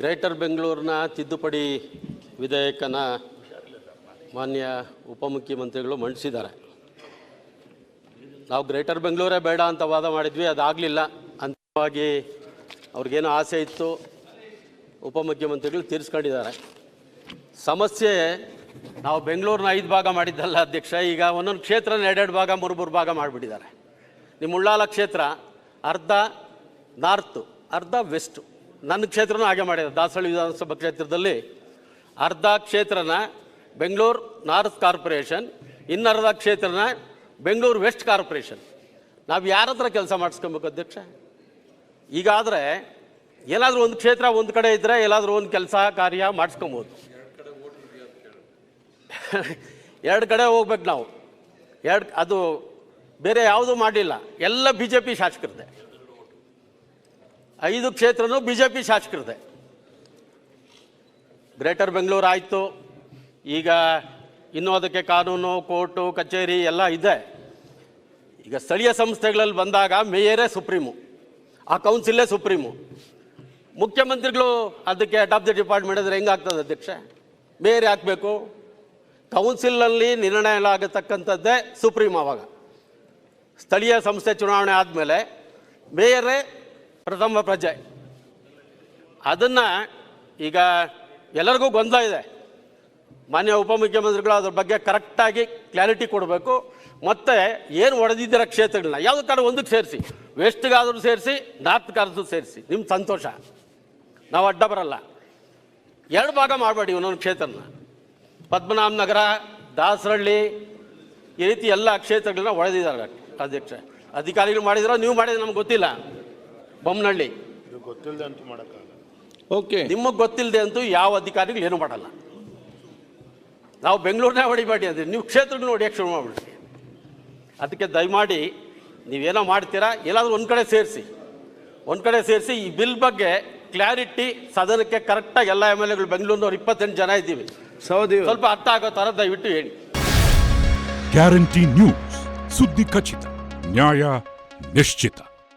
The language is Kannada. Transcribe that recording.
ಗ್ರೇಟರ್ ಬೆಂಗಳೂರಿನ ತಿದ್ದುಪಡಿ ವಿಧೇಯಕನ ಮಾನ್ಯ ಉಪಮುಖ್ಯಮಂತ್ರಿಗಳು ಮಂಡಿಸಿದ್ದಾರೆ. ನಾವು ಗ್ರೇಟರ್ ಬೆಂಗಳೂರೇ ಬೇಡ ಅಂತ ವಾದ ಮಾಡಿದ್ವಿ, ಅದಾಗಲಿಲ್ಲ. ಅಂತಿಮವಾಗಿ ಅವ್ರಿಗೇನೋ ಆಸೆ ಇತ್ತು, ಉಪಮುಖ್ಯಮಂತ್ರಿಗಳು ತೀರಿಸ್ಕೊಂಡಿದ್ದಾರೆ. ಸಮಸ್ಯೆ, ನಾವು ಬೆಂಗಳೂರಿನ ಐದು ಭಾಗ ಮಾಡಿದ್ದಲ್ಲ ಅಧ್ಯಕ್ಷ, ಈಗ ಒಂದೊಂದು ಕ್ಷೇತ್ರನ ಎರಡೆರಡು ಭಾಗ ಮೂರು ಮೂರು ಭಾಗ ಮಾಡಿಬಿಟ್ಟಿದ್ದಾರೆ. ನಿಮ್ಮ ಉಳ್ಳಾಲ ಕ್ಷೇತ್ರ ಅರ್ಧ ನಾರ್ತು, ಅರ್ಧ ವೆಸ್ಟು. ನನ್ನ ಕ್ಷೇತ್ರನೂ ಹಾಗೆ ಮಾಡಿದೆ. ದಾಸಹಳ್ಳಿ ವಿಧಾನಸಭಾ ಕ್ಷೇತ್ರದಲ್ಲಿ ಅರ್ಧ ಕ್ಷೇತ್ರನ ಬೆಂಗಳೂರು ನಾರ್ತ್ ಕಾರ್ಪೊರೇಷನ್, ಇನ್ನರ್ಧ ಕ್ಷೇತ್ರನ ಬೆಂಗಳೂರು ವೆಸ್ಟ್ ಕಾರ್ಪೊರೇಷನ್. ನಾವು ಯಾರ ಹತ್ರ ಕೆಲಸ ಮಾಡಿಸ್ಕೊಬೇಕು ಅಧ್ಯಕ್ಷ? ಈಗಾದರೆ ಏನಾದರೂ ಒಂದು ಕ್ಷೇತ್ರ ಒಂದು ಕಡೆ ಇದ್ದರೆ ಎಲ್ಲಾದರೂ ಒಂದು ಕೆಲಸ, ಕಾರ್ಯ ಮಾಡಿಸ್ಕೊಬೋದು. ಎರಡು ಕಡೆ ಹೋಗ್ಬೇಕು ನಾವು. ಎರಡು, ಅದು ಬೇರೆ ಯಾವುದೂ ಮಾಡಲಿಲ್ಲ ಎಲ್ಲ ಬಿ ಜೆ ಪಿ ಶಾಸಕರದೆ ಐದು ಕ್ಷೇತ್ರನೂ ಬಿ ಜೆ ಪಿ ಶಾಸಕರದೆ. ಗ್ರೇಟರ್ ಬೆಂಗಳೂರು ಆಯಿತು. ಈಗ ಇನ್ನೂ ಅದಕ್ಕೆ ಕಾನೂನು, ಕೋರ್ಟು, ಕಚೇರಿ ಎಲ್ಲ ಇದೆ. ಈಗ ಸ್ಥಳೀಯ ಸಂಸ್ಥೆಗಳಲ್ಲಿ ಬಂದಾಗ ಮೇಯರೇ ಸುಪ್ರೀಮು, ಆ ಕೌನ್ಸಿಲೇ ಸುಪ್ರೀಮು. ಮುಖ್ಯಮಂತ್ರಿಗಳು ಅದಕ್ಕೆ ಹೆಡ್ ಆಫ್ ದಿ ಡಿಪಾರ್ಟ್ಮೆಂಟ್ ಅಂದರೆ ಹೆಂಗಾಗ್ತದೆ ಅಧ್ಯಕ್ಷ? ಮೇಯರ್ ಹಾಕಬೇಕು ಕೌನ್ಸಿಲಲ್ಲಿ ನಿರ್ಣಯ ಆಗತಕ್ಕಂಥದ್ದೇ ಸುಪ್ರೀಂ ಆವಾಗ ಸ್ಥಳೀಯ ಸಂಸ್ಥೆ ಚುನಾವಣೆ ಆದಮೇಲೆ ಮೇಯರೇ ಪ್ರಥಮ ಪ್ರಜೆ. ಅದನ್ನು ಈಗ ಎಲ್ಲರಿಗೂ ಗೊಂದಲ ಇದೆ. ಮಾನ್ಯ ಉಪಮುಖ್ಯಮಂತ್ರಿಗಳು ಅದ್ರ ಬಗ್ಗೆ ಕರೆಕ್ಟಾಗಿ ಕ್ಲಾರಿಟಿ ಕೊಡಬೇಕು. ಮತ್ತು ಏನು ಹೊಡೆದಿದ್ದೀರ ಕ್ಷೇತ್ರಗಳನ್ನ, ಯಾವುದೇ ಕಡೆ ಒಂದಕ್ಕೆ ಸೇರಿಸಿ ವೆಸ್ಟ್ಗಾದರೂ ಸೇರಿಸಿ ನಾರ್ತ್ಗಾದ್ರೂ ಸೇರಿಸಿ ನಿಮ್ಮ ಸಂತೋಷ. ನಾವು ಅಡ್ಡ ಬರಲ್ಲ. ಎರಡು ಭಾಗ ಮಾಡಬೇಡಿ ಒಂದೊಂದು ಕ್ಷೇತ್ರನ. ಪದ್ಮನಾಭನಗರ, ದಾಸರಳ್ಳಿ, ಈ ರೀತಿ ಎಲ್ಲ ಕ್ಷೇತ್ರಗಳನ್ನ ಒಡೆದಿದ್ದಾರೆ ಅಧ್ಯಕ್ಷ. ಅಧಿಕಾರಿಗಳು ಮಾಡಿದ್ರೋ ನೀವು ಮಾಡಿದ್ರೆ ನಮ್ಗೆ ಗೊತ್ತಿಲ್ಲ. ಬೊಮ್ಮನಹಳ್ಳಿ ಇದು ಗೊತ್ತಿಲ್ಲದೆ ಅಂತೂ ಮಾಡೋಕ್ಕಾಗಲ್ಲ. ಓಕೆ. ನಿಮಗೆ ಗೊತ್ತಿಲ್ಲದೆ ಅಂತೂ ಯಾವ ಅಧಿಕಾರಿಗಳು ಏನೂ ಮಾಡಲ್ಲ. ನಾವು ಬೆಂಗಳೂರನ್ನ ಹೊಡಿಬೇಡಿ ಅಂದರೆ ನೀವು ಕ್ಷೇತ್ರಗಳನ್ನ ಹೊಡಿಯೋಕ್ಕೆ ಶುರು ಮಾಡಿಬಿಡ್ರಿ. ಅದಕ್ಕೆ ದಯಮಾಡಿ ನೀವೇನೋ ಮಾಡ್ತೀರಾ ಎಲ್ಲಾದರೂ ಒಂದು ಕಡೆ ಸೇರಿಸಿ. ಒಂದು ಕಡೆ ಸೇರಿಸಿ ಈ ಬಿಲ್ ಬಗ್ಗೆ ಕ್ಲಾರಿಟಿ ಸದನಕ್ಕೆ ಕರೆಕ್ಟಾಗಿ ಎಲ್ಲ ಎಂ ಎಲ್ ಎಗಳು ಬೆಂಗಳೂರಿನವ್ರು ಇಪ್ಪತ್ತೆಂಟು ಜನ ಇದ್ದೀವಿ. ಸೌದಿ ಸ್ವಲ್ಪ ಅರ್ಥ ಆಗೋ ಥರ ದಯವಿಟ್ಟು ಹೇಳಿ. ಗ್ಯಾರಂಟಿ ನ್ಯೂಸ್ ಸುದ್ದಿ ಖಚಿತ ನ್ಯಾಯ ನಿಶ್ಚಿತ.